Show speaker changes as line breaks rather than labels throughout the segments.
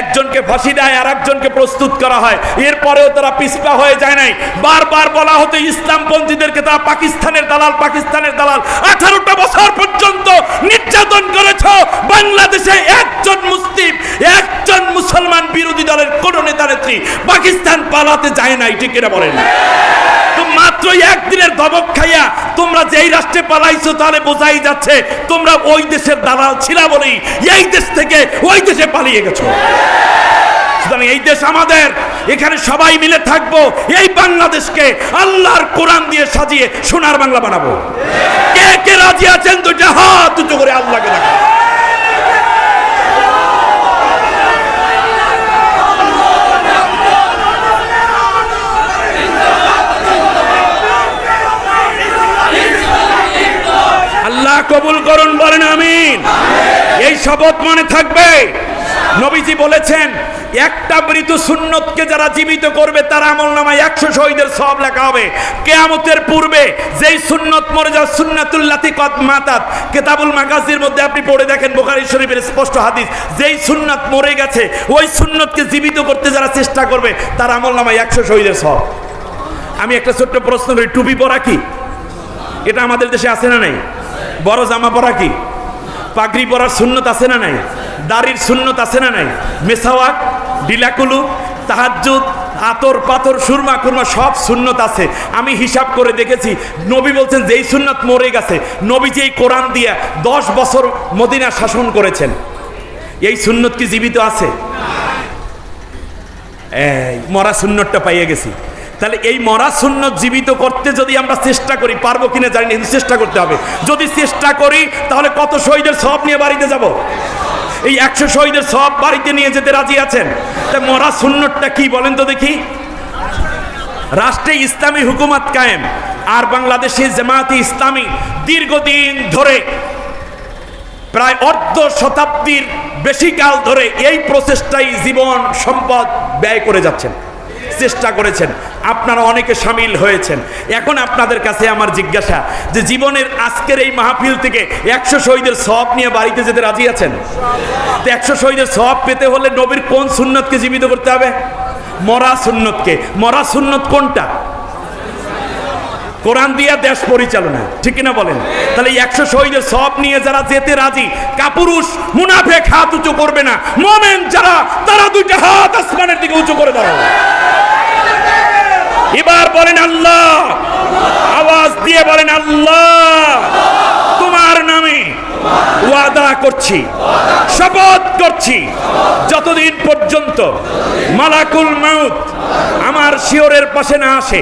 একজনকে ফাঁসি দেয় আর একজনকে প্রস্তুত করা হয়। এরপরেও তারা পিছপা হয়ে যায় নাই। বারবার বলা হতো, ইসলামপন্থীদেরকে তারা পাকিস্তানের দালাল পাকিস্তানের দালাল। আঠারোটা বছর পর্যন্ত নির্যাতন করেছ। বাংলাদেশে একজন মুসলিম, একজন মুসলমান বিরোধী দলের কোন নেতা নেত্রী পাকিস্তান পালাতে যায় নাই, ঠিক কিনা বলেন? মাত্র একদিনের দবক খাইয়া তোমরা যেই রাষ্ট্রে পালাইছো তাহলে বোঝাই যাচ্ছে তোমরা ওই দেশের দালাল ছিলা বলেই এই দেশ থেকে ওই দেশে পালিয়ে গেছো। সুতরাং এই দেশ আমাদের। এখানে সবাই মিলে থাকব। এই বাংলাদেশকে আল্লাহর কোরআন দিয়ে সাজিয়ে সোনার বাংলা বানাবো। কে কে রাজি আছেন? দুইটা হাত দুটো করে আল্লাহকে দেখা আল্লাহ কবুল করুন বলেন আমিন। এই শপথ মনে থাকবে? নবীজি বলেছেন একটা মৃত সুন্নতকে যারা জীবিত করবে তার আমল নামায় একশো শহীদের সব লেখা হবে। কেয়ামতের পূর্বে যেই সুন্নত মরে যাওয়া সুন্নাতুল্লাতি কদ মাতাত কেতাবুল মাগাজির মধ্যে আপনি পড়ে দেখেন বোখারি শরীফের স্পষ্ট হাদিস যেই সুন্নত মরে গেছে ওই সুন্নতকে জীবিত করতে যারা চেষ্টা করবে তার আমল নামায় একশো শহীদের সব আমি একটা ছোট্ট প্রশ্ন করি টুপি পরা কি? এটা আমাদের দেশে আছে না নাই? বড় জামা পরা কি? পাগড়ি পরার সুন্নত আছে না নাই? দাড়ির সুন্নত আছে না নাই? মেসাওয়াক, ডিলাকুলু, তাহাজ্জুদ, আতর পাথর সুরমা কুরমা সব সুন্নত আছে। আমি হিসাব করে দেখেছি, নবী বলছেন, যেই সুন্নত মরে গেছে নবী যেই কোরআন দিয়া দশ বছর মদিনা শাসন করেছেন। এই সুন্নত কি জীবিত আছে? মরা সুন্নতটা পাইয়ে গেছি। তাহলে এই মরা সুন্নত জীবিত করতে যদি আমরা চেষ্টা করি, পারব কিনা জানি না চেষ্টা করতে হবে। যদি চেষ্টা করি, তাহলে কত শহীদের সব নিয়ে বাড়িতে যাব? এই একশো শহীদের সব বাড়িতে নিয়ে যেতে রাজি আছেন? তা মরা সুন্নতটা কি বলেন তো দেখি। রাষ্ট্রে ইসলামী হুকুমত কায়েম, আর বাংলাদেশে জামায়াতে ইসলামী দীর্ঘদিন ধরে, প্রায় অর্ধ শতাব্দীর বেশি কাল ধরে এই প্রচেষ্টাই জীবন সম্পদ ব্যয় করে যাচ্ছেন। চেষ্টা করেছেন। আপনারা অনেকে সামিল হয়েছেন। এখন আপনাদের কাছে আমার জিজ্ঞাসা, যে জীবনের আজকের এই মাহফিল থেকে একশো শহীদের সব নিয়ে বাড়িতে যেতে রাজি আছেন? একশো শহীদের সব পেতে হলে নবীর কোন সুন্নতকে জীবিত করতে হবে? মরা সুন্নতকে। মরা সুন্নত কোনটা? কোরআন দিয়া দেশ পরিচালনা, ঠিক কিনা বলেন? তাহলে একশো শহীদের সব নিয়ে যারা যেতে রাজি, কাপুরুষ, মুনাফেক হাত উঁচু করবে না। মোমেন যারা, তারা দুইটা হাত আসমানের দিকে উঁচু করে দাঁড়াও এবার বলেন আল্লাহ। আওয়াজ দিয়ে বলেন আল্লাহ। তোমার নামে ওয়াদা করছি, শপথ করছি। যতদিন পর্যন্ত মালাকুল মাউত আমার শিওরের পাশে না আসে,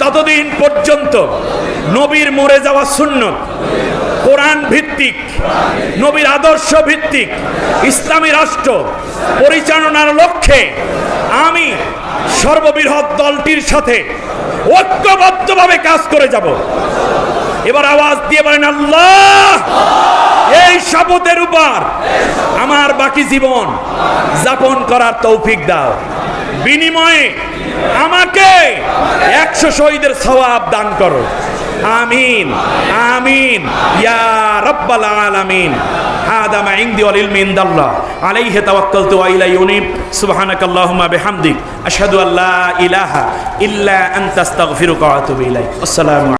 ততদিন পর্যন্ত নবীর মরে যাওয়া সুন্নত, কোরআন ভিত্তিক, নবীর আদর্শ ভিত্তিক, ইসলামী রাষ্ট্র পরিচালনার লক্ষ্যে আমি সর্ববৃহৎ দলটির সাথে ঐক্যবদ্ধভাবে কাজ করে যাব। এবার আওয়াজ দিয়ে বলেন, আল্লাহ, এই শপথের উপর আমার বাকি জীবন যাপন করার তৌফিক দাও। বিনিময়ে আমাকে একশো শহীদের সবাব দান করো। আমিন আমিন ইয়া রব্বাল আলামিন هذا ما عندي والعلم عند الله عليه توكلت وإليه أنيب سبحانك اللهم بحمدك أشهد أن لا إله إلا أنت أستغفرك وأتوب إليك السلام